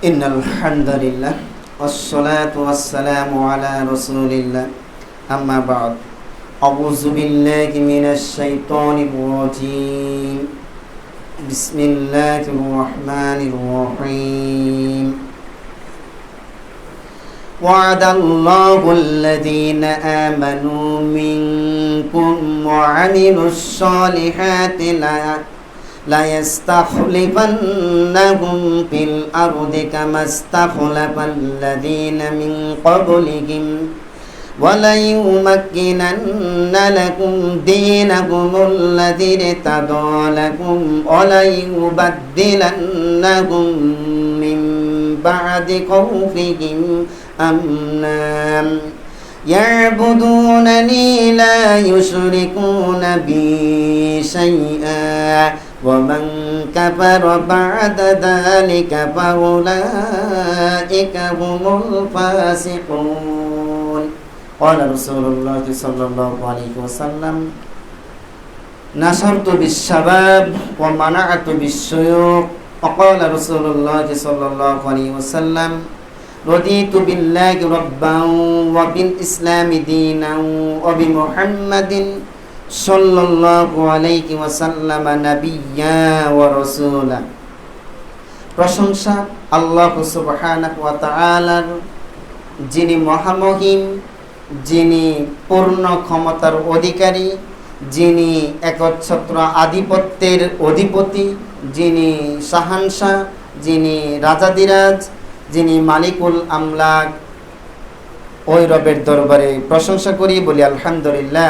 إن الحمد لله والصلاة والسلام على رسول الله. أما بعد أعوذ بالله من الشيطان الرجيم. بسم الله الرحمن الرحيم. وعد الله الذين آمنوا منكم وعملوا الصالحات لا ليستخلفنهم في الأرض كما استخلف الذين من قبلهم. وليمكنن لكم دينكم الذي ارتضى لكم وليبدلنهم من بعد خوفهم أمنا. يعبدونني لا يشركون بي شيئا. ومن كفر بعد ذلك فأولئك هم الفاسقون قال رسول الله صلى الله عليه وسلم نشرت بالشباب ومنعت بالشيوخ وقال رسول الله صلى الله عليه وسلم رضيت بالله ربا وبالإسلام دينا وبمحمد صلى الله عليه وسلم نبيا ورسولا প্রশংসা আল্লাহ সুবহানাহু ওয়া তাআলার যিনি মহামহিম যিনি পূর্ণ ক্ষমতার অধিকারী যিনি একচ্ছত্র আধিপত্যের অধিপতি যিনি শাহানশাহ যিনি রাজাদিরাজ যিনি মালিকুল আমলাক ওই রবের দরবারে প্রশংসা করি বলি আলহামদুলিল্লাহ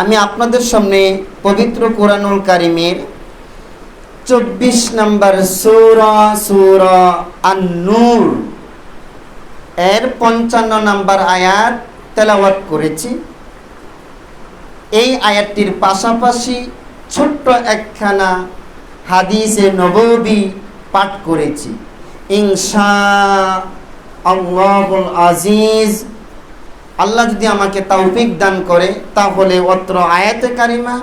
আমি আপনাদের সামনে পবিত্র কোরআনুল কারিমের চব্বিশ নম্বর সুরা সুরা আন্নুর এর পঞ্চান্ন নম্বর আয়াত তেলাওয়াত করেছি। এই আয়াতটির পাশাপাশি ছোট্ট একখানা হাদিসে নববী পাঠ করেছি। আল্লাহুল আজিজ। আল্লাহ যদি আমাকে তৌফিক দান করে, তাহলে অত্র আয়াতে কারিমা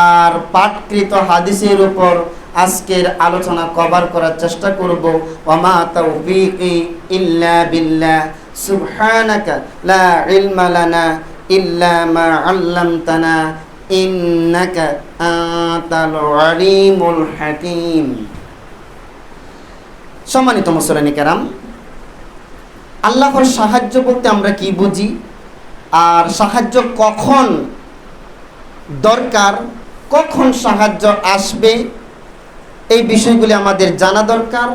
আর পাঠকৃত হাদিসের উপর আজকের আলোচনা কভার করার চেষ্টা করব। ওমা তৌফিকি ইল্লা বিল্লাহ। সুবহানাকা লা ইলমা লানা ইল্লা মা আল্লামতানা। হাকিম। সম্মানিত মুসলানি কেরাম, আল্লাহর সাহায্য বলতে আমরা কি বুঝি? আর সাহায্য কখন দরকার, কখন সাহায্য আসবে, এই বিষয়গুলি আমাদের জানা দরকার।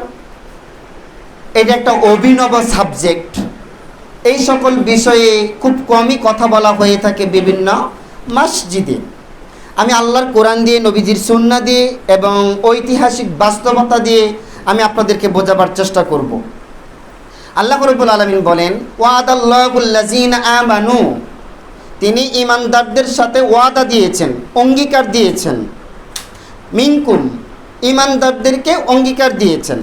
এটা একটা অভিনব সাবজেক্ট। এই সকল বিষয়ে খুব কমই কথা বলা হয়ে থাকে বিভিন্ন মসজিদে। আমি আল্লাহর কোরআন দিয়ে, নবীজির সুন্না দিয়ে এবং ঐতিহাসিক বাস্তবতা দিয়ে আমি আপনাদেরকে বোঝাবার চেষ্টা করব। আল্লাহ রবুল আলমিন বলেন ওয়াদাল্লাহুল্লাজিন আমানু। তিনি ইমানদারদের সাথে ওয়াদা দিয়েছেন, অঙ্গীকার দিয়েছেন। মিনকুম ইমানদারদেরকে অঙ্গীকার দিয়েছেন।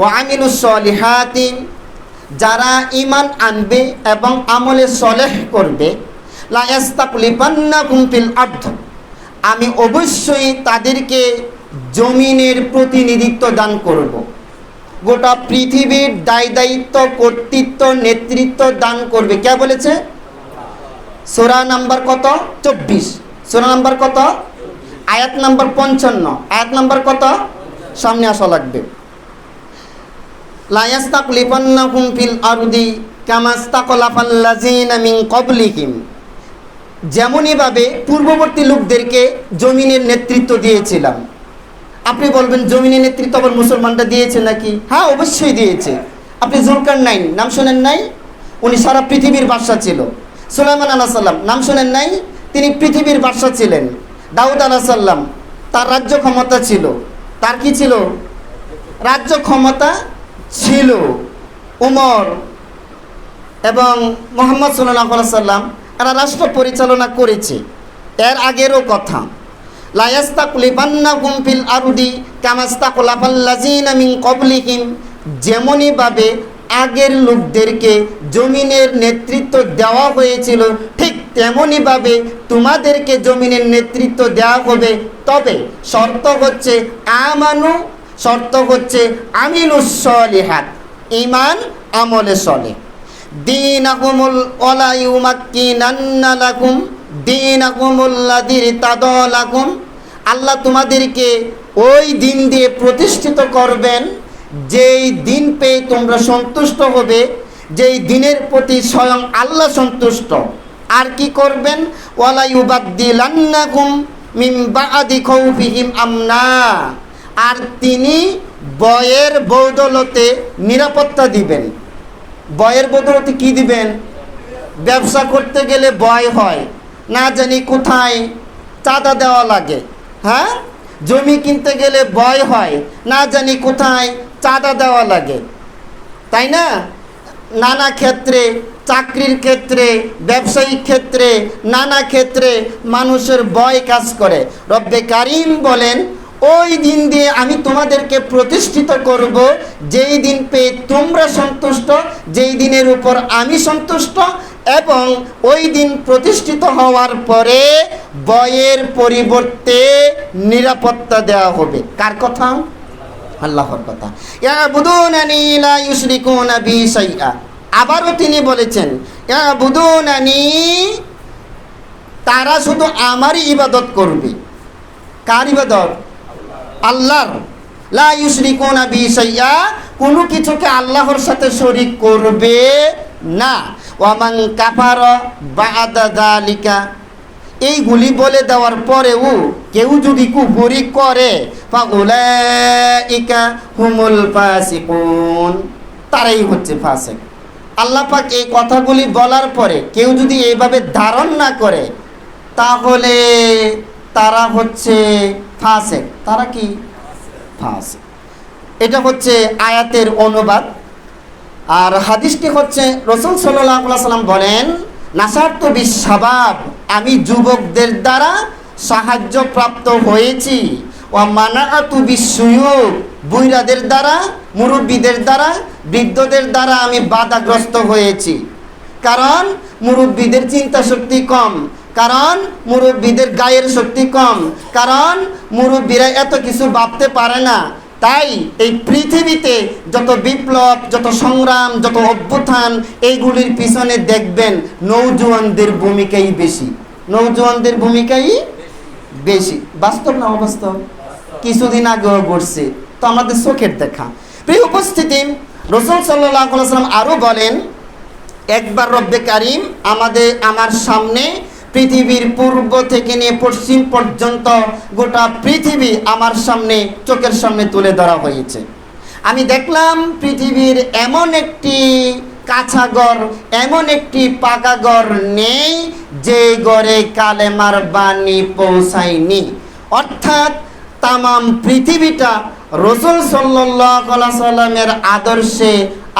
ও আমিনুসলিহাতি যারা ইমান আনবে এবং আমলে সলেহ করবে আমি অবশ্যই তাদেরকে জমিনের প্রতিনিধিত্ব দান করব। গোটা পৃথিবীর দায় দায়িত্ব, কর্তৃত্ব, নেতৃত্ব দান করবে। কে বলেছে? সোরা নাম্বার কত? চব্বিশ। সোরা নাম্বার কত? আয়াত নাম্বার পঞ্চান্ন। আয়াত নাম্বার কত? সামনে আসা লাগবে। লায়াস্তাক লিপান্নাকুম ফিল আরদি কামাস্তাকলাফাল্লাজিনা মিন কবলিহিম যেমনইভাবে পূর্ববর্তী লোকদেরকে জমিনের নেতৃত্ব দিয়েছিলাম। আপনি বলবেন জমিনের নেতৃত্ব আবার মুসলমানটা দিয়েছে নাকি? হ্যাঁ অবশ্যই দিয়েছে। আপনি জুলকার নাইন নাম শোনেন নাই? উনি সারা পৃথিবীর বাদশা ছিল। সুলাইমান আল্লাহ সাল্লাম নাম শোনেন নাই? তিনি পৃথিবীর বাদশা ছিলেন। দাউদ আলাহ সাল্লাম তার রাজ্য ক্ষমতা ছিল। তার কি ছিল? রাজ্য ক্ষমতা ছিল। উমর এবং মোহাম্মদ সাল্লাহ সাল্লাম, এরা রাষ্ট্র পরিচালনা করেছে। এর আগেরও কথা। মিন কবলিহিম যেমনইভাবে আগের লোকদেরকে জমিনের নেতৃত্ব দেওয়া হয়েছিল, ঠিক তেমনইভাবে তোমাদেরকে জমিনের নেতৃত্ব দেওয়া হবে। তবে শর্ত হচ্ছে আমানু, শর্ত হচ্ছে আমিনুসলিহাত ইমান আমলে চলে। দিন আকুমুল ওলাইউমাক্কিনান্না লাকুম দিন আকুমুল্লাদির তাদলাকুম আল্লাহ তোমাদেরকে ওই দিন দিয়ে প্রতিষ্ঠিত করবেন, যেই দিন পেয়ে তোমরা সন্তুষ্ট হবে, যেই দিনের প্রতি স্বয়ং আল্লাহ সন্তুষ্ট। আর কি করবেন? খৌফিহিম আমনা। আর তিনি বয়ের বৌদলতে নিরাপত্তা দিবেন। বয়ের বদলতে কি দিবেন? ব্যবসা করতে গেলে বয় হয়, না জানি কোথায় চাঁদা দেওয়া লাগে। হ্যাঁ? জমি কিনতে গেলে বয় হয়। না জানি কোথায় চাঁদা দেওয়া লাগে। তাই না? নানা ক্ষেত্রে, চাকরির ক্ষেত্রে, ব্যবসায়িক ক্ষেত্রে, নানা ক্ষেত্রে মানুষের ভয় কাজ করে। রব্বে কারিম বলেন, ওই দিন দিয়ে আমি তোমাদেরকে প্রতিষ্ঠিত করব। যেই দিন পেয়ে তোমরা সন্তুষ্ট, যেই দিনের উপর আমি সন্তুষ্ট এবং ওই দিন প্রতিষ্ঠিত হওয়ার পরে বয়ের পরিবর্তে নিরাপত্তা দেওয়া হবে। কার কথা? আল্লাহর কথা। আবারও তিনি বলেছেন তারা শুধু আমারই ইবাদত করবে। কার ইবাদত? আল্লাহর। লা ইউশরিকুনা বি শাইআ, কোনো কিছুকে আল্লাহর সাথে শরীক করবে না। ওয়ামান কাফার বাদা যালিকা। এইগুলি বলে দেওয়ার পরেও কেউ যদি কুফরি করে, ফাউলাইকা হুমুল ফাসিকুন। তারাই হচ্ছে ফাসিক। আল্লাহ পাক এই কথাগুলি বলার পরে কেউ যদি এইভাবে ধারণ না করে, তাহলে তারা হচ্ছে ফাসেক। তারা কি? ফাসেক। এটা হচ্ছে আয়াতের অনুবাদ। আর হাদিসটি হচ্ছে, রসুল সাল্লাহ সাল্লাম বলেন, নাসার্ত বিশ্বভাব আমি যুবকদের দ্বারা সাহায্য প্রাপ্ত হয়েছি। ও মানাতু বিশ্বয়োগ বুইরাদের দ্বারা, মুরব্বীদের দ্বারা, বৃদ্ধদের দ্বারা আমি বাধাগ্রস্ত হয়েছি। কারণ মুরব্বীদের চিন্তা শক্তি কম, কারণ মুরব্বীদের গায়ের শক্তি কম, কারণ মুরব্বীরা এত কিছু ভাবতে পারে না। তাই এই পৃথিবীতে যত বিপ্লব, যত সংগ্রাম, যত অভ্যুত্থান, এইগুলির পিছনে দেখবেন নৌজওয়ানদের ভূমিকাই বেশি। নৌজওয়ানদের ভূমিকাই বেশি। বাস্তব না অবাস্তব? কিছুদিন আগেও ঘটছে। তো আমাদের চোখের দেখা। প্রিয় উপস্থিতি, রসুল সাল্লাহ সাল্লাম আরও বলেন, একবার রব্বে কারিম আমাদের, আমার সামনে পৃথিবীর পূর্ব থেকে নিয়ে পশ্চিম পর্যন্ত গোটা পৃথিবী আমার সামনে, চোখের সামনে তুলে ধরা হয়েছে। আমি দেখলাম পৃথিবীর এমন একটি কাঁচা ঘর এমন একটি পাকা ঘর নেই যে ঘরে কালেমার বাণী পৌঁছায়নি। অর্থাৎ তামাম পৃথিবীটা রসুল সাল্লাহ সাল্লামের আদর্শে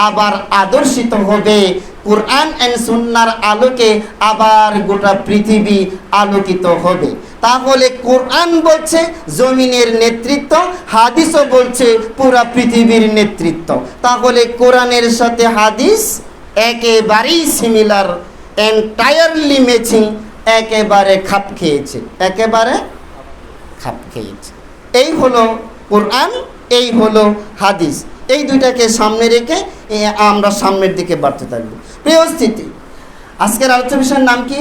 আবার আদর্শিত হবে কোরআন অ্যান্ড সুন্নার আলোকে আবার গোটা পৃথিবী আলোকিত হবে। তাহলে কোরআন বলছে জমিনের নেতৃত্ব, হাদিসও বলছে পুরা পৃথিবীর নেতৃত্ব। তাহলে কোরআনের সাথে হাদিস একেবারেই সিমিলার এন্টায়ারলি ম্যাচিং একেবারে খাপ খেয়েছে, একেবারে খাপ খেয়েছে। এই হলো কোরআন, এই হলো হাদিস। এই দুইটাকে সামনে রেখে আমরা সামনের দিকে বাড়তে থাকব। প্রিয় স্থিতি। আজকের আলোচনা বিষয়ের নাম কি?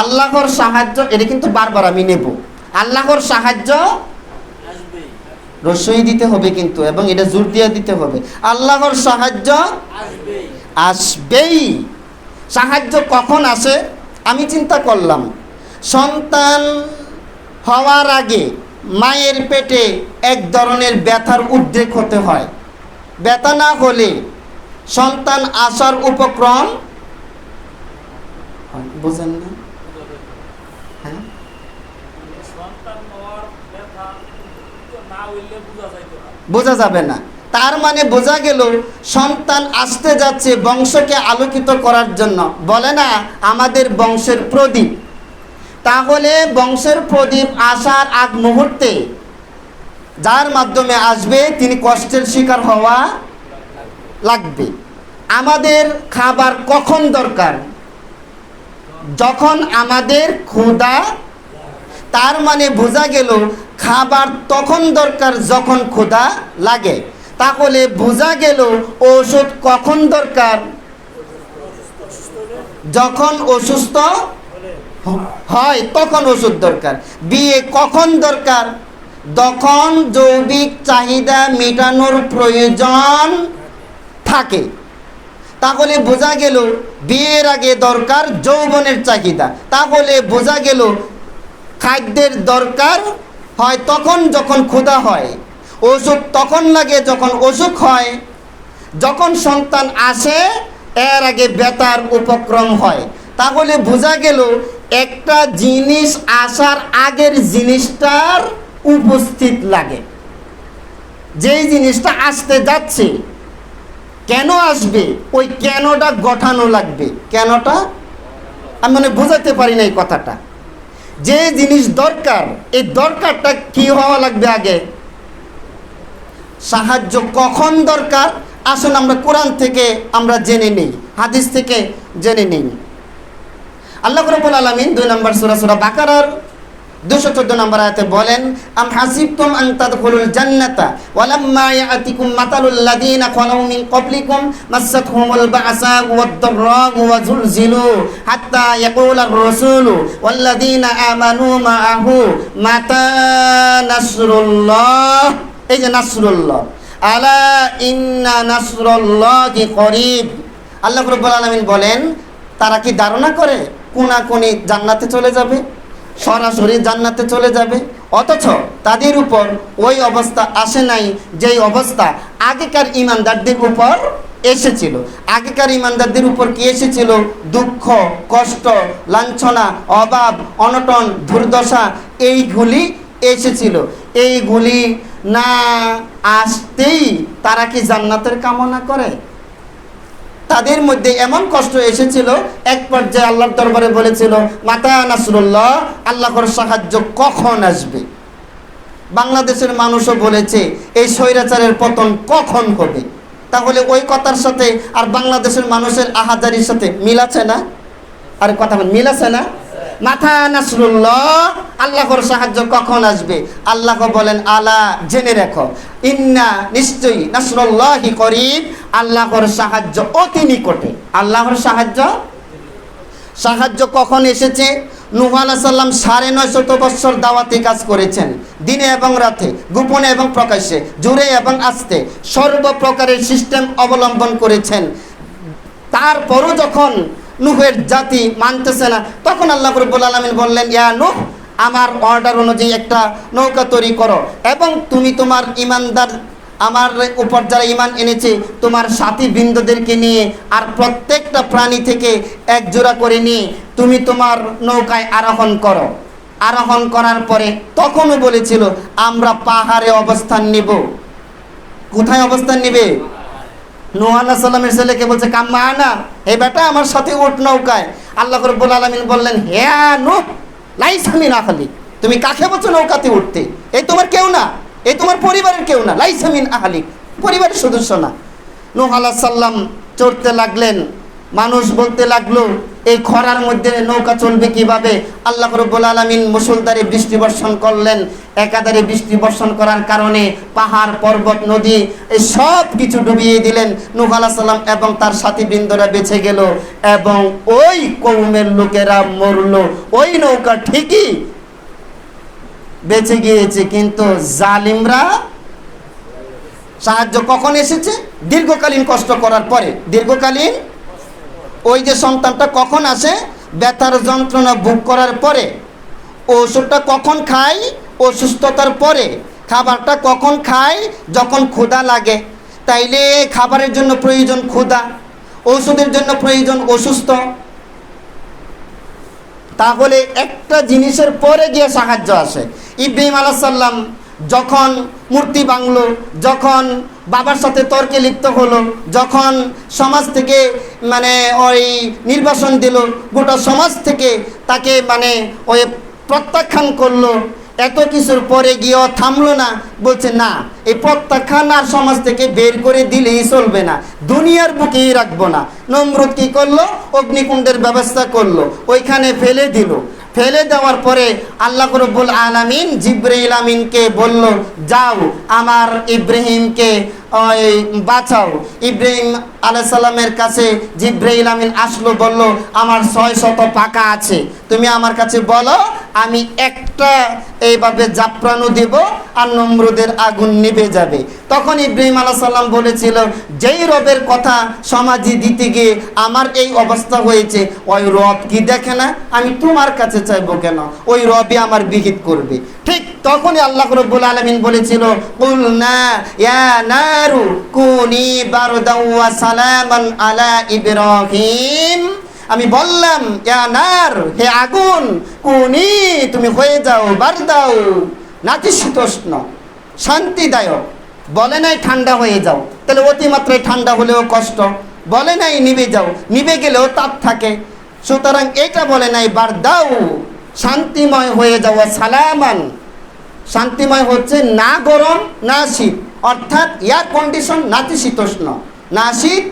আল্লাহর সাহায্য এটা কিন্তু বারবার আমি নেব। আল্লাহর সাহায্য রসই দিতে হবে কিন্তু এবং এটা জোর দিয়ে দিতে হবে। আল্লাহর সাহায্য আসবেই। সাহায্য কখন আসে? আমি চিন্তা করলাম। সন্তান হওয়ার আগে মায়ের পেটে এক ধরনের ব্যথার উদ্রেক হতে হয়। ব্যথা না হলে সন্তান আসার উপক্রম। বুঝেন না? হ্যাঁ? না। বোঝা যাবে না। তার মানে বোঝা গেল সন্তান আসতে যাচ্ছে বংশকে আলোকিত করার জন্য। বলে না আমাদের বংশের প্রদীপ। তাহলে বংশের প্রদীপ আসার আগ মুহূর্তে যার মাধ্যমে আসবে তিনি কষ্টের শিকার হওয়া লাগবে। আমাদের খাবার কখন দরকার? যখন আমাদের ক্ষুধা, তার মানে বোঝা গেল খাবার তখন দরকার যখন ক্ষুধা লাগে। তাহলে বোঝা গেল ওষুধ কখন দরকার? যখন অসুস্থ হয় তখন ওষুধ দরকার। বিয়ে কখন দরকার? যখন জৈবিক চাহিদা মেটানোর প্রয়োজন থাকে। তাহলে বোঝা গেল বিয়ের আগে দরকার যৌবনের চাহিদা। তাহলে বোঝা গেল খাদ্যের দরকার হয় তখন যখন ক্ষুধা হয়, অসুখ তখন লাগে যখন অসুখ হয়। যখন সন্তান আসে, এর আগে বেতার উপক্রম হয়। তাহলে বোঝা গেল একটা জিনিস আসার আগের জিনিসটার উপস্থিত লাগে। যেই জিনিসটা আসতে যাচ্ছে কেন আসবে? ওই কেনটা গঠানো লাগবে। কেনটা? আমি মানে বোঝাতে পারি না এই কথাটা। যে জিনিস দরকার, এই দরকারটা কি হওয়া লাগবে আগে? সাহায্য কখন দরকার? আসুন আমরা কোরআন থেকে আমরা জেনে নেই, হাদিস থেকে জেনে নেই। আল্লাহ রবুল আলমিন দুই নম্বর সুরা সুরা বাকারার দুশো চোদ্দ নম্বর আয়াতে বলেন, আম হাসিবতুম আন তাদখুলুল জান্নাতা ওয়ালাম্মা ইয়াতিকুম মাতালুল লাযিনা খালাউ মিন ক্বাবলিকুম মাসাতহুমুল বা'সা ওয়াদ-দাররা'u ওয়া যুলজিলু হাত্তা ইয়াকুলার রাসূলু ওয়াল লাযিনা আমানু মা'আহু মাতা নাসরুল্লাহ। এই যে নাসরুল্লাহ। আলা ইন্না নাসরুল্লাহি করিব। আল্লাহ রাব্বুল আলামিন বলেন, তারা কি ধারণা করে কোনাকুনি জান্নাতে চলে যাবে? সরাসরি জান্নাতে চলে যাবে। অথচ তাদের উপর ওই অবস্থা আসে নাই, যেই অবস্থা আগেকার ইমানদারদের উপর এসেছিল। আগেকার ইমানদারদের উপর কি এসেছিল? দুঃখ, কষ্ট, লাঞ্ছনা, অভাব, অনটন, দুর্দশা, এইগুলি এসেছিল। এইগুলি না আসতেই তারা কি জান্নাতের কামনা করে? তাদের মধ্যে এমন কষ্ট এসেছিল, এক পর্যায়ে আল্লাহর দরবারে বলেছিল, মাতা নাসরুল্লাহ, আল্লাহর সাহায্য কখন আসবে? বাংলাদেশের মানুষও বলেছে, এই স্বৈরাচারের পতন কখন হবে? তাহলে ওই কথার সাথে আর বাংলাদেশের মানুষের আহাজারির সাথে মিল আছে না? আর কথা মিল আছে না? মাথা নাসরুল্লাহ, আল্লাহর সাহায্য কখন আসবে? আল্লাহ বলেন, আলা, জেনে রেখো। ইন্না নিশ্চয়ই নাসরুল্লাহি করিব আল্লাহর সাহায্য অতি নিকটে। আল্লাহর সাহায্য? সাহায্য কখন এসেছে? নুহ আলাহ সাল্লাম সাড়ে নয় শত বৎসর দাওয়াতি কাজ করেছেন, দিনে এবং রাতে, গোপনে এবং প্রকাশ্যে, জোরে এবং আস্তে, সর্বপ্রকারের সিস্টেম অবলম্বন করেছেন। তারপরও যখন নুহের জাতি মানতেছে না। তখন আল্লাহ রব্বুল আলমিন বললেন, ইয়া নুহ, আমার অর্ডার অনুযায়ী একটা নৌকা তৈরি করো এবং তুমি তোমার ইমানদার, আমার উপর যারা ইমান এনেছে, তোমার সাথী বৃন্দদেরকে নিয়ে আর প্রত্যেকটা প্রাণী থেকে এক জোড়া করে নিয়ে তুমি তোমার নৌকায় আরোহণ করো। আরোহণ করার পরে তখনও বলেছিল, আমরা পাহাড়ে অবস্থান নিব। কোথায় অবস্থান নিবে? নোহানা সাল্লামের ছেলেকে বলছে কাম্মা আনা হে বেটা আমার সাথে উঠ নৌকায়। আল্লাহ রব্বুল আলমিন বললেন, হে নো লাইসামি না খালি তুমি কাকে বলছো নৌকাতে উঠতে? এই তোমার কেউ না, এই তোমার পরিবারের কেউ না লাইসামিন আহালিক। আহালি পরিবারের সদস্য না। নোহ সাল্লাম চড়তে লাগলেন। মানুষ বলতে লাগল, এই খরার মধ্যে নৌকা চলবে কীভাবে? আল্লাহ রব্বুল আলমিন মুসলদারে বৃষ্টি বর্ষণ করলেন। একাধারে বৃষ্টি বর্ষণ করার কারণে পাহাড়, পর্বত, নদী, এই সব কিছু ডুবিয়ে দিলেন। নুহ সাল্লাম এবং তার সাথী বৃন্দরা বেঁচে গেল এবং ওই কৌমের লোকেরা মরলো। ওই নৌকা ঠিকই বেঁচে গিয়েছে, কিন্তু জালিমরা সাহায্য কখন এসেছে? দীর্ঘকালীন কষ্ট করার পরে। দীর্ঘকালীন ওই যে সন্তানটা কখন আসে? ব্যথার যন্ত্রণা ভোগ করার পরে। ওষুধটা কখন খাই অসুস্থতার পরে। খাবারটা কখন খাই যখন ক্ষুধা লাগে। তাইলে খাবারের জন্য প্রয়োজন ক্ষুধা। ওষুধের জন্য প্রয়োজন অসুস্থ। তাহলে একটা জিনিসের পরে গিয়ে সাহায্য আসে। ইব্রাহিম আলাহ সাল্লাম যখন মূর্তি বাংলো যখন বাবার সাথে তর্কে লিপ্ত হলো, যখন সমাজ থেকে মানে ওই নির্বাসন দিল, গোটা সমাজ থেকে তাকে মানে ওই প্রত্যাখ্যান করল। এত কিছুর পরে গিয়েও থামলো না, বলছে, না, এই প্রত্যাখ্যান আর সমাজ থেকে বের করে দিলেই চলবে না, দুনিয়ার বুকেই রাখব না। নমরুদ কি করল? অগ্নিকুণ্ডের ব্যবস্থা করল, ওইখানে ফেলে দিল। ফেলে দেওয়ার পরে আল্লাহ রব্বুল আলামিন জিব্রাইল আমিনকে বলল, যাও, আমার ইব্রাহিমকে বাঁচাও। ইব্রাহিম আলাহ সাল্লামের কাছে জিব্রাইল আমিন আসলো, বলল, আমার ছয় শত পাকা আছে, তুমি আমার কাছে বলো আমি একটা এইভাবে জাপ্রানো দেব আর নম্রদের আগুন নিভে যাবে। তখন ইব্রাহিম আলাহ সাল্লাম বলেছিল, যেই রবের কথা সমাজে দিতে গিয়ে আমার এই অবস্থা হয়েছে, ওই রব কি দেখে না? আমি তোমার কাছে চাইব কেন? ওই রবই আমার বিহিত করবে। ঠিক তখনই আল্লাহ রব্বুল আলমিন বলেছিল কুল না ইয়া নারু কুনি বারদাও ওয়া সালামান আলা ইব্রাহিম। আমি বললাম নার, হে আগুন, কুনি, তুমি হয়ে যাও, বার দাও। নাতিশীতোষ্ণ শান্তিদায়ক। বলে নাই, ঠান্ডা হয়ে যাও। তাহলে অতিমাত্রায় ঠান্ডা হলেও কষ্ট। বলে নাই, নিভে যাও। নিভে গেলেও তাপ থাকে। সুতরাং এটা বলে নাই, বার দাও। শান্তিময় হয়ে যাওয়া সালামান। শান্তিময় হচ্ছে না গরম, না শীত। অর্থাৎ, এয়ার কন্ডিশন নাতিশীতোষ্ণ না শীত,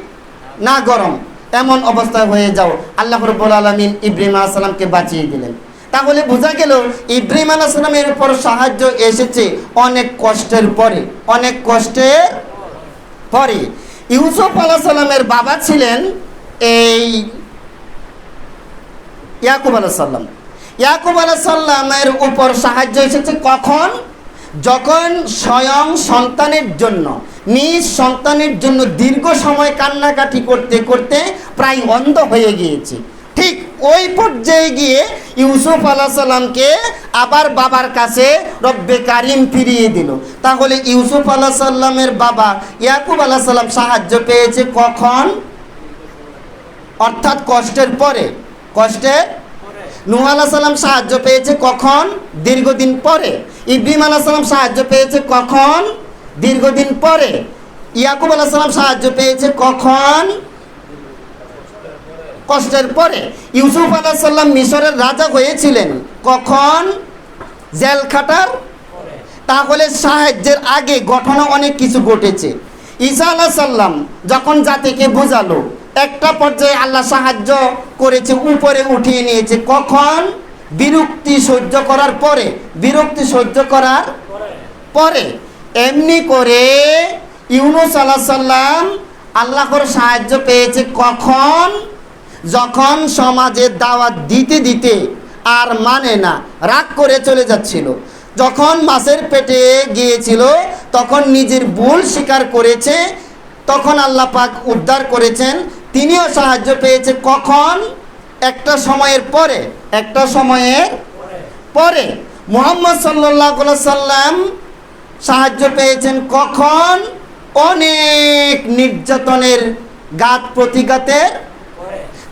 না গরম। এমন অবস্থায় হয়ে যাও। আল্লাহ রব্বুল আলমিন ইব্রাহিম আলাইসালামকে বাঁচিয়ে দিলেন। তাহলে বোঝা গেল, ইব্রাহিম আলাইসালামের উপর সাহায্য এসেছে অনেক কষ্টের পরে, অনেক কষ্টের পরে। ইউসুফ আলাহিসাল্লামের বাবা ছিলেন এই ইয়াকুব আলাহিসাল্লাম ইয়াকুব আলাহিসাল্লামের উপর সাহায্য এসেছে কখন? যখন স্বয়ং সন্তানের জন্য। নিজ সন্তানের জন্য দীর্ঘ সময় কান্নাকাটি করতে করতে প্রায় অন্ধ হয়ে গিয়েছে। ঠিক ওই পর্যায়ে গিয়ে ইউসুফ আলাহ সাল্লামকে আবার বাবার কাছে রব্বে কারিম ফিরিয়ে দিল। তাহলে ইউসুফ আলাহ সাল্লামের বাবা ইয়াকুব আলাহ সাল্লাম সাহায্য পেয়েছে কখন? অর্থাৎ কষ্টের পরে। কষ্টের নুহ আলাহ সাল্লাম সাহায্য পেয়েছে কখন? দীর্ঘদিন পরে। ইব্রাহিম আলাহ সাল্লাম সাহায্য পেয়েছে কখন? দীর্ঘদিন পরে ইয়াকুব আলাহ সাল্লাম সাহায্য পেয়েছে কখন? কষ্টের পরে। ইউসুফ আলাহ সাল্লাম মিশরের রাজা হয়েছিলেন। কখন? জেল খাটার তাহলে সাহায্যের আগে ঘটনা অনেক কিছু ঘটেছে। ঈসা আলাহ সাল্লাম যখন জাতিকে বোঝালো, একটা পর্যায়ে আল্লাহ সাহায্য করেছে, উপরে উঠিয়ে নিয়েছে। কখন? বিরক্তি সহ্য করার পরে। বিরক্তি সহ্য করার পরে। এমনি করে ইউনুস আলাহ সাল্লাম আল্লাহর সাহায্য পেয়েছে কখন? যখন সমাজে দাওয়াত দিতে দিতে আর মানে না, রাগ করে চলে যাচ্ছিল। যখন মাছের পেটে গিয়েছিল, তখন নিজের ভুল স্বীকার করেছে, তখন আল্লাহ পাক উদ্ধার করেছেন। তিনিও সাহায্য পেয়েছে কখন? একটা সময়ের পরে, একটা সময়ের পরে। মোহাম্মদ সাল্লাহ সাল্লাম সাহায্য পেয়েছেন কখন? অনেক নির্যাতনের গাত প্রতিঘাতের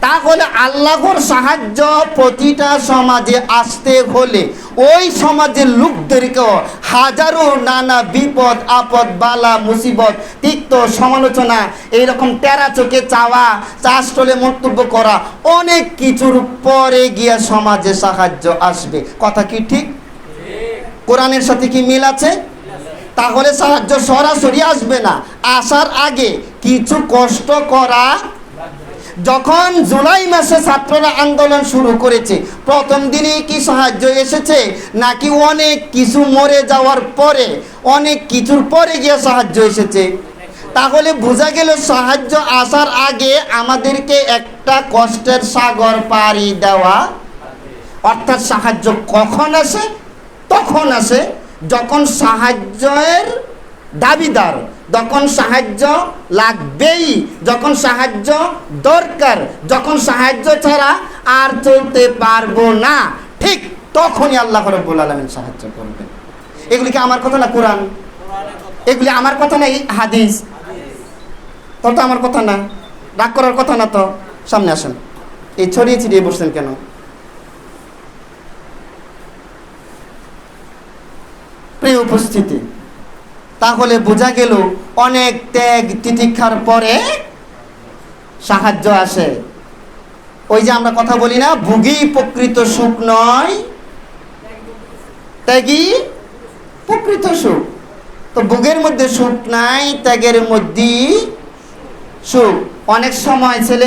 তাহলে আল্লাহর সাহায্য প্রতিটা সমাজে আসতে হলে ওই সমাজের লোকদেরকেও হাজারো নানা বিপদ, আপদ, বালা, মুসিবত, তিক্ত সমালোচনা, এইরকম টেরা চোখে চাওয়া চাষটলে মন্তব্য করা, অনেক কিছুর পরে গিয়ে সমাজে সাহায্য আসবে। কথা কি ঠিক? কোরআনের সাথে কি মিল আছে? তাহলে সাহায্য সরাসরি আসবে না। আসার আগে কিছু কষ্ট করা। যখন জুলাই মাসে ছাত্ররা আন্দোলন শুরু করেছে, প্রথম দিনে কি সাহায্য এসেছে? নাকি অনেক কিছু মরে যাওয়ার পরে, অনেক কিছুর পরে গিয়ে সাহায্য এসেছে? তাহলে বোঝা গেল সাহায্য আসার আগে আমাদেরকে একটা কষ্টের সাগর পাড়ি দেওয়া। অর্থাৎ সাহায্য কখন আসে? তখন আসে যখন সাহায্যের দাবিদার যখন সাহায্য লাগবেই। যখন সাহায্য দরকার, যখন সাহায্য ছাড়া আর চলতে পারব না। ঠিক তখনই আল্লাহ রব্বুল আলমিন সাহায্য করবেন। এগুলি কি আমার কথা না কোরআন? এগুলি আমার কথা না হাদিস? তো আমার কথা না। রাগ করার কথা না তো? সামনে আসেন। এই ছড়িয়ে ছিড়িয়ে বসছেন কেন প্রিয় উপস্থিতি। তাহলে বোঝা গেল অনেক ত্যাগ তিতিক্ষার পরে সাহায্য আসে। ওই যে আমরা কথা বলি না, ভুগি প্রকৃত সুখ নয়। ত্যাগই প্রকৃত সুখ। তো ভোগের মধ্যে সুখ নাই, ত্যাগের মধ্যেই সুখ। অনেক সময় ছেলে